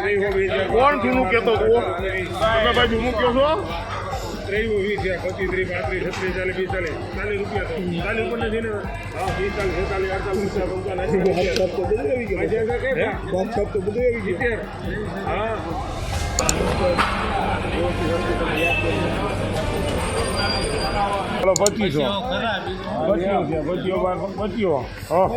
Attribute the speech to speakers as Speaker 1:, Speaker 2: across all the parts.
Speaker 1: કોણ જૂનું કહેતો હતો તમે ભાઈ જૂનું કહો છો
Speaker 2: વીસ છે પચીસ ત્રીસ પાંત્રીસ છત્રીસ ચાલીસ પિસ્તાલીસ. ચાલીસ રૂપિયા તો. ચાલીસ ઉપર નથી ને? હા પિસ્તાલીસ છેતાલીસ અડતાલીસ પંચાવન સિત્તેર. હા.
Speaker 1: ચાલો પચીસો. પચીસો છે પચીઓ બાર પચીઓ હા.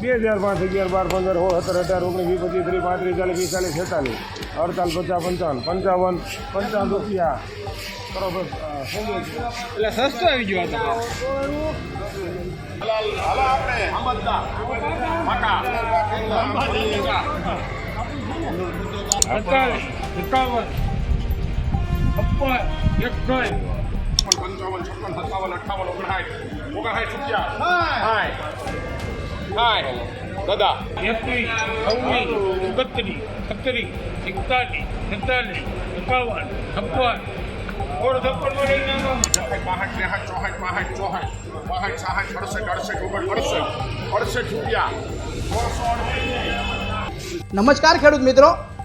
Speaker 1: બે હજાર પાંચ અગિયાર બાર પંદર હો સત્તર અઢાર ઓગણીસ વીસ પચીસ ત્રીસ પાંત્રીસ ચાલીસ પિસ્તાલીસ છેતાલીસ. અડતાલીસ પચાસ પંચાવન. પંચાવન પંચાવન રૂપિયા. બરોબર?
Speaker 3: એટલે સસ્તો આવી ગયો એકાવન. છપ્પન
Speaker 1: પંચાવન છપ્પન સત્તાવન અઠ્ઠાવન ઓગણસાઠ ઓગણસાઠ રૂપિયા હાય હાય દાદા
Speaker 3: એકવીસ છવ્વીસ એકત્રીસ છત્રીસ એકતાલીસ છેતાલીસ એકાવન છપ્પન ઓર છપ્પનમાં લઈ નાખો
Speaker 1: બાસઠ ત્રેસઠ ચોસઠ બાસઠ ચોસઠ બાસઠ સાસઠ અડસઠ અડસઠ ઓગણ અડસઠ અડસઠ રૂપિયા
Speaker 4: નમસ્કાર ખેડૂત મિત્રો.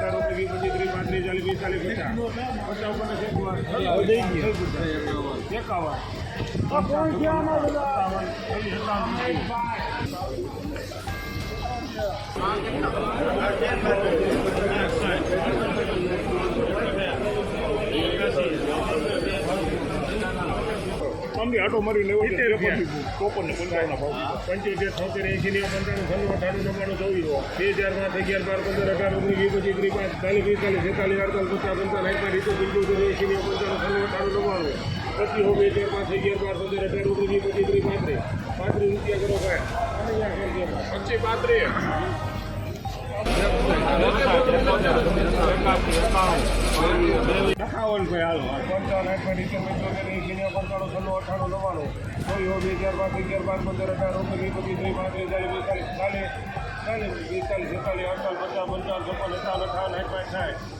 Speaker 1: અઢાર ઓગણીસ વીસ પચીસ ત્રીસ પાંત્રીસ ચાલીસ પિસ્તાલીસ પચાસ. પચાસ ઉપર એકાવન મમ્મી આટો મારી લેવો છે ચોપન ને પંચાવન ભાવ
Speaker 2: પંચોતેર છોતેર એસી નેવું પંચાણું છન્નું અઠાણું નવ્વાણું ચોવીસો બે હજાર પાંચ અગિયાર બાર પંદર અઢાર ઓગણીસ વીસ પચીસ ત્રીસ પાંચ ચાલીસ પિસ્તાલીસ છેતાલીસ અડતાલીસ પચાસ પંચાવન સાઠ રીતો પંચોતેર એસી નેવું પંચાણું છન્નું અઠાણું નવ્વાણું પચીસ બે હજાર પાંચ અગિયાર બાર પંદર અઢાર ઓગણીસ વીસ પચીસ ત્રીસ પાંત્રીસ. પાંત્રીસ રૂપિયા કરો ભાઈ
Speaker 1: પચીસ પાંત્રીસ.
Speaker 2: અઠાવન ભાઈ હાલો. પંચાવન રીતે પંચોતેર અઠાણું નવ્વાણું બે હજાર પાંચ અગિયાર પાંચ પંદર અઢાર ઓગણીસ પચીસ ત્રીસ, પાંત્રીસ ચાલીસ બેતાલીસ, ચાલીસ ચાલીસ પિસ્તાલીસ છેતાલીસ, અડતાલીસ, પચાસ, પંચાવન, છપ્પન, સત્તાવન, અઠાવન પાંચ, સાઠ.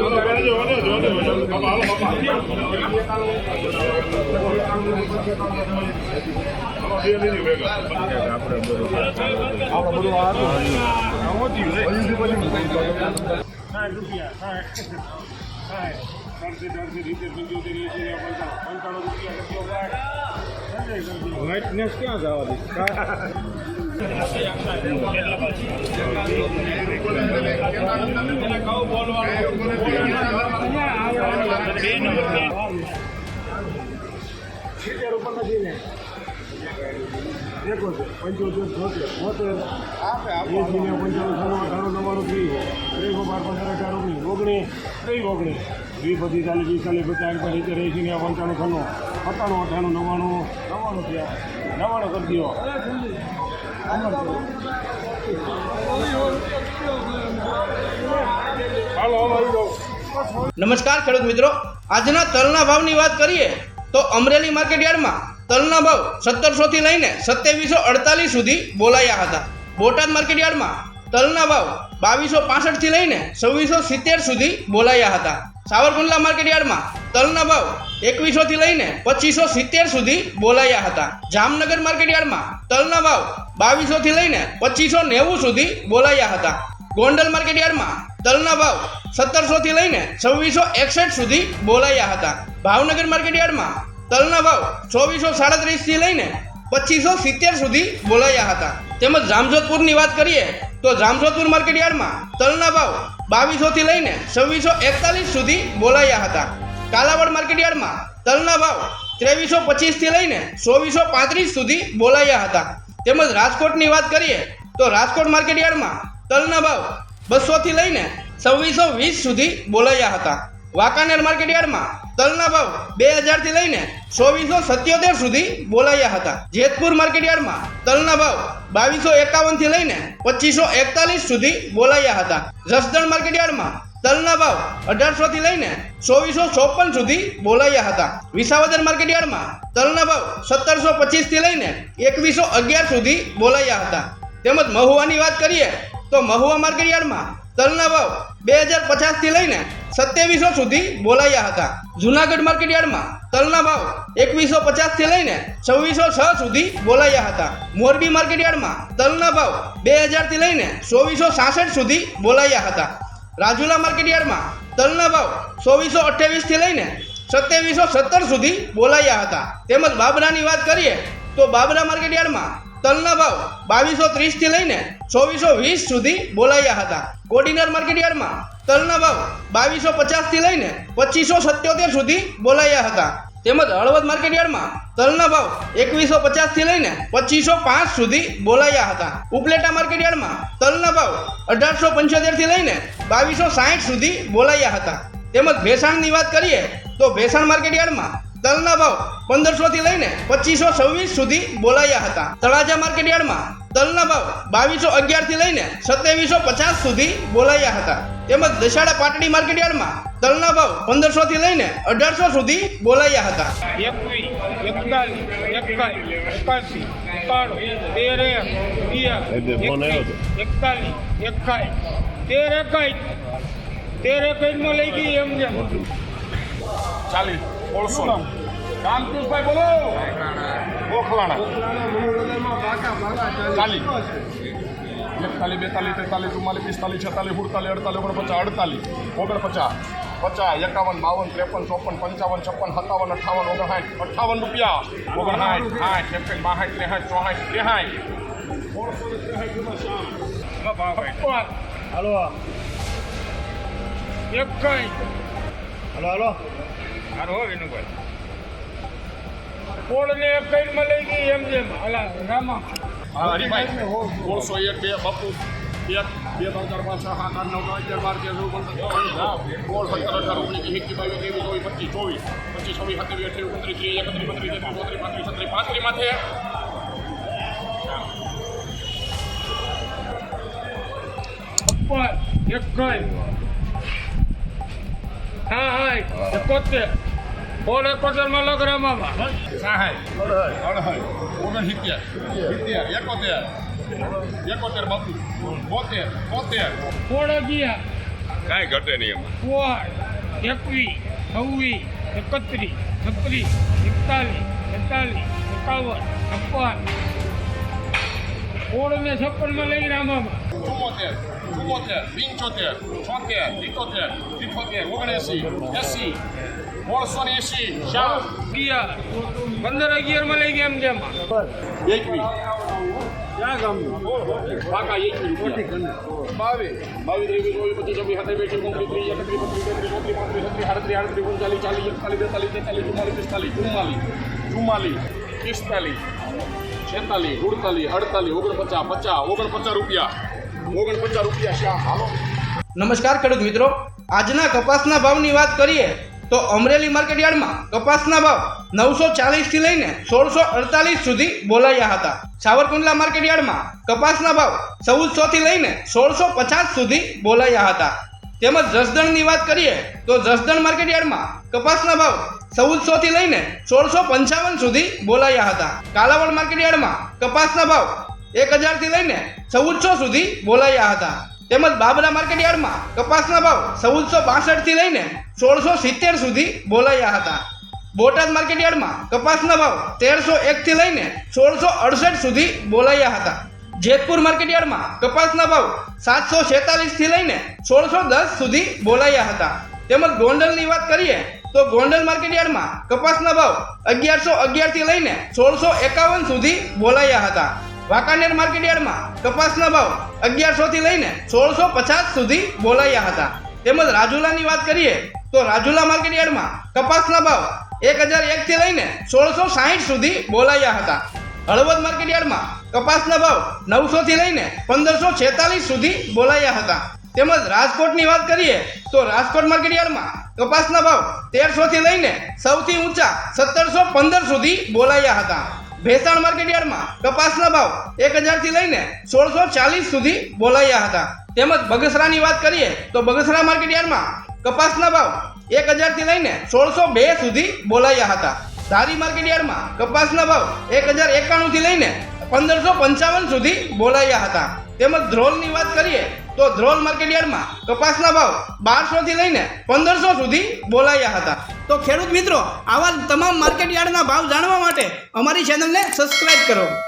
Speaker 1: જેવો ભાવ
Speaker 3: અગિયાર કલાક
Speaker 2: સાઠ રૂપિયા સાઠ સાઠ પંચોતેર એસી પંચાણું રૂપિયા કયો ભાઈ લાઇટનેસ ક્યાં જવા દે સિત્તેર ઉપર નથી ને એકોતેર પંચોતેર છોતેર છોતેર એસી ને પંચાણું છન્નું અઠાણું નવ્વાણું ત્રીસ ત્રીસ બાર પંદર અઢાર ઓગણીસ ઓગણીસ ત્રીસ ઓગણીસ વીસ પચીસ ચાલીસ પિસ્તાલીસ પચાસ પાંચ સિત્તેર એસી ને પંચાણું છન્નું સત્તાણું અઠાણું નવ્વાણું નવ્વાણું થયા નવ્વાણું કરી દો
Speaker 4: નમસ્કાર ખેડૂત મિત્રો. આજના તલના ભાવની વાત કરીએ તો અમરેલી માર્કેટ તલના ભાવ સત્તરસોથી લઈને સત્યાવીસો અડતાલીસ સુધી બોલાયા હતા. બોટાદ માર્કેટયાર્ડમાં તલના ભાવ બાવીસો પાસઠથી લઈને છવ્વીસો સિત્તેર સુધી બોલાયા હતા. સાવરકુંડલા માર્કેટયાર્ડમાં તલના ભાવ એકવીસોથી લઈને પચીસો સિત્તેર સુધી બોલાયા હતા. જામનગર માર્કેટયાર્ડમાં તલના ભાવ બાવીસોથી લઈને પચીસો નેવું સુધી બોલાયા હતા. ગોંડલ માર્કેટ યાર્ડમાં તલના ભાવ સત્તરસોથી લઈને છવ્વીસો એકસઠ સુધી બોલાયા હતા. ભાવનગર માર્કેટ યાર્ડમાં તલના ભાવ ચોવીસો સાડત્રીસથી લઈને પચીસો સિત્તેર સુધી બોલાયા હતા. તેમજ જામજોધપુરની વાત કરીએ તો જામજોધપુર માર્કેટયાર્ડમાં તલના ભાવ બાવીસોથી લઈને છવ્વીસો એકતાલીસ સુધી બોલાયા હતા. કાલાવડ માર્કેટયાર્ડમાં તલના ભાવ ત્રેવીસો પચીસથી લઈને ચોવીસો પાંત્રીસ સુધી બોલાયા હતા. તેમજ રાજકોટની વાત કરીએ તો રાજકોટ માર્કેટયાર્ડમાં તલના ભાવ બસોથી લઈને છવ્વીસો વીસ સુધી બોલાયા હતા. વાંકાનેર માર્કેટયાર્ડમાં તલના ભાવ બે હજારથી લઈને ચોવીસો સત્યોતેર સુધી બોલાયા હતા. જેતપુર માર્કેટયાર્ડમાં તલના ભાવ બાવીસો એકાવનથી લઈને પચીસો એકતાલીસ સુધી બોલાયા હતા. જસદણ માર્કેટયાર્ડમાં તલના ભાવ અઢારસોથી લઈને ચોવીસો ચોપન સુધી બોલાયા હતા. વિસાવદર માર્કેટયાર્ડમાં તલના ભાવ સત્તરસો પચીસથી લઈને એકવીસો અગિયાર સુધી બોલાયા હતા. તેમજ મહુવાની વાત કરીએ તો મહુવા માર્કેટયાર્ડમાં તલના ભાવ બે હજાર પચાસથી લઈને સત્યાવીસો સુધી બોલાયા હતા. જુનાગઢ માર્કેટયાર્ડમાં તલના ભાવ એકવીસો પચાસથી લઈને છવ્વીસો છ સુધી બોલાયા હતા. મોરબી માર્કેટયાર્ડમાં તલના ભાવ બે હજારથી લઈને ચોવીસો સાસઠ સુધી બોલાયા હતા. રાજુલા માર્કેટયાર્ડમાં તલના ભાવ ચોવીસો અઠ્યાવીસથી લઈને સત્યાવીસો સત્તર સુધી બોલાયા હતા. તેમજ બાબરાની વાત કરીએ તો બાબરા માર્કેટયાર્ડમાં તલના ભાવ બાવીસો ત્રીસથી લઈને ચોવીસો વીસ સુધી બોલાયા હતા. કોડીનાર માર્કેટયાર્ડમાં તલના ભાવ બાવીસો પચાસથી લઈને પચીસો સત્યોતેર સુધી બોલાયા હતા. તેમજ હળવદ માર્કેટયાર્ડમાં તલના ભાવ એકવીસો પચાસથી લઈને પચીસો પાંચ સુધી બોલાયા હતા. ઉપલેટા માર્કેટયાર્ડમાં તલના ભાવ અઢારસો પંચોતેરથી લઈને બાવીસો સાઠ સુધી બોલાયા હતા. તેમજ ભેસાણની વાત કરીએ તો ભેસાણ માર્કેટયાર્ડમાં તલના ભાવ પંદરસો થી લઈને પચીસો છવ્વીસ સુધી બોલાયા હતા. તળાજા માર્કેટયાર્ડમાં તલના ભાવ બાવીસો અગિયારથી લઈને સત્યાવીસો પચાસ સુધી બોલાયા હતા. તેમજ દશાડા પાટડી માર્કેટયાર્ડમાં તલના ભાવ પંદરસો થી લઈને અઢારસો સુધી બોલાયા હતા.
Speaker 3: તેર એક એકતાલીસ તેર એકાઈ તેર એકાઈસમાં લઈ ગઈ એમ જેમ.
Speaker 1: ચાલીસ. ઓળસો રામકૃષ્ણભાઈ બોલો. ઓખલાણા ચાલી એકતાલીસ બેતાલીસ તેતાલીસ ચુમ્માલીસ પિસ્તાલીસ છેતાલીસ સુડતાલીસ અડતાલીસ ઓગણપચાસ અડતાલીસ ઓગણપચાસ પચાસ એકાવન બાવન ત્રેપન ચોપન પંચાવન છપ્પન સત્તાવન અઠાવન ઓગણસાઠ અઠાવન રૂપિયા. ઓગણસાઠ સાઠ એકસઠ બાસઠ ત્રેસઠ ચોસઠ ત્રેસાઠ.
Speaker 2: હલો.
Speaker 3: એકાઈસ
Speaker 2: હલો હાલો.
Speaker 3: હારો હો વિનુભાઈ. કોળને એકાઈસમાં લઈ ગઈ એમ જેમ. હાલા રામા.
Speaker 1: એક બે બાપુ. એક બે ત્રણ ચાર પાંચ છ સાત આઠ નવ દસ અગિયાર બાર તેર ચૌદ સોળ સત્તર અઢાર ઓગણીસ વીસ એકવીસ બાવીસ ત્રેવીસ ચોવીસ પચીસ ચોવીસ પચીસ છવ્વીસ સત્યાવીસ અઠ્યાવીસ ઓગણત્રીસ ત્રીસ એકત્રીસ બત્રીસ તેત્રીસ ચોત્રીસ પાંત્રીસ છત્રીસ પાંત્રીસ માથે.
Speaker 3: છપ્પન હા હા એકોતેર. કોળ એકોતેરમાં લગ રામામાં
Speaker 1: સાઠ અડસઠ ઓગણસિત્તેર સિત્તેર એકોતેર એકોતેર બાપુ બોતેર બોતેર
Speaker 3: કોળ અગિયાર
Speaker 1: કાંઈ ઘટે નહીં એમાં.
Speaker 3: સોળ એકવીસ છવ્વીસ એકત્રીસ છત્રીસ એકતાલીસ એકતાલીસ એકાવન છપ્પન. સોળ ને છપ્પનમાં લઈ રામામાં
Speaker 1: ચુમ્મોતેર ચુમ્મોતેર પંચોતેર છોતેર ઇકોતેર ઇઠોતેર ઓગણએંસી એંસી સોળસો ને એંસી શામ
Speaker 3: અગિયાર પંદર અગિયારમાં લઈ ગયા એમ જેમાં
Speaker 1: એકવીસ ક્યાં ગામનું પાકા એકવીસ બાવીસ બાવીસ ત્રેવીસ ચોવીસ પચીસ છવ્વીસ સત્યાવીસ ઓગણત્રીસ ત્રીસ એકત્રીસ બત્રીસ તેત્રીસ ચોત્રીસ પાંત્રીસ છત્રીસ આડત્રીસ આડત્રીસ ઓગણચાલીસ ચાલીસ એકતાલીસ બેતાલીસ તેતાલીસ ચુમ્માલીસ પિસ્તાલીસ ચુમ્માલીસ ચુમ્માલીસ પિસ્તાલીસ છેતાલીસ સુડતાલીસ અડતાલીસ ઓગણપચાસ પચાસ ઓગણપચાસ રૂપિયા ઓગણપચાસ રૂપિયા શ્યામ હાલો.
Speaker 4: નમસ્કાર, ખેડૂત મિત્રો. આજના કપાસના ભાવની વાત કરીએ તો અમરેલી માર્કેટયાર્ડમાં કપાસના ભાવ નવસો ચાલીસથી લઈને સોળસો અડતાલીસ સુધી બોલાયા હતા. સાવરકુંડલા માર્કેટયાર્ડમાં કપાસના ભાવ ચૌદસોથી લઈને સોળસો પચાસ સુધી બોલાયા હતા. તેમજ જસદણની વાત કરીએ તો જસદણ માર્કેટયાર્ડમાં કપાસના ભાવ ચૌદસોથી લઈને સોળસો પંચાવન સુધી બોલાયા હતા. કાલાવડ માર્કેટયાર્ડમાં કપાસના ભાવ એક હજારથી લઈને ચૌદસો સુધી બોલાયા હતા. તેમજ બાબરા માર્કેટ યાર્ડમાં કપાસના ભાવ ચૌદસો બાસઠથી લઈને સોળસો સિત્તેર સુધી બોલાયા હતા. બોટાદ માર્કેટ યાર્ડમાં કપાસના ભાવ તેરસો એકથી લઈને સોળસો અડસઠ સુધી બોલાયા હતા. જેતપુર માર્કેટયાર્ડમાં કપાસના ભાવ સાતસો છેતાલીસથી લઈને સોળસો દસ સુધી બોલાયા હતા. તેમજ ગોંડલની વાત કરીએ તો ગોંડલ માર્કેટ યાર્ડમાં કપાસના ભાવ અગિયારસો અગિયારથી લઈને સોળસો એકાવન સુધી બોલાયા હતા. વાંકાનેર માર્કેટયાર્ડમાં કપાસના ભાવ અગિયારસોથી લઈને સોળસો પચાસ સુધી બોલાયા હતા. તેમજ રાજુલાની વાત કરીએ તો રાજુલા માર્કેટયાર્ડમાં કપાસના ભાવ એક હજાર એકથી લઈને સોળસો સાહીઠ સુધી બોલાયા હતા. હળવદ માર્કેટયાર્ડમાં કપાસના ભાવ નવસોથી લઈને પંદરસો છેતાલીસ સુધી બોલાયા હતા. તેમજ રાજકોટની વાત કરીએ તો રાજકોટ માર્કેટયાર્ડમાં કપાસના ભાવ તેરસોથી લઈને સૌથી ઊંચા સત્તરસો પંદર સુધી બોલાયા હતા. ભેસાણ માર્કેટયાર્ડમાં કપાસના ભાવ એક હજારથી લઈને સોળસો ચાલીસ સુધી બોલાયા હતા. તેમજ બગસરાની વાત કરીએ તો બગસરા માર્કેટયાર્ડમાં કપાસના ભાવ એક હજારથી લઈને સોળસો બે સુધી બોલાયા હતા. ધારી માર્કેટયાર્ડમાં કપાસના ભાવ એક હજાર એકાણુંથી લઈને પંદરસો પંચાવન સુધી બોલાયા હતા. તેમજ ધ્રોલની વાત કરીએ તો ધ્રોલ માર્કેટયાર્ડમાં કપાસના ભાવ બારસોથી લઈને પંદરસો સુધી બોલાયા હતા. તો ખેડૂત મિત્રો, આવા તમામ માર્કેટયાર્ડના ભાવ જાણવા માટે અમારી ચેનલને સબસ્ક્રાઈબ કરો.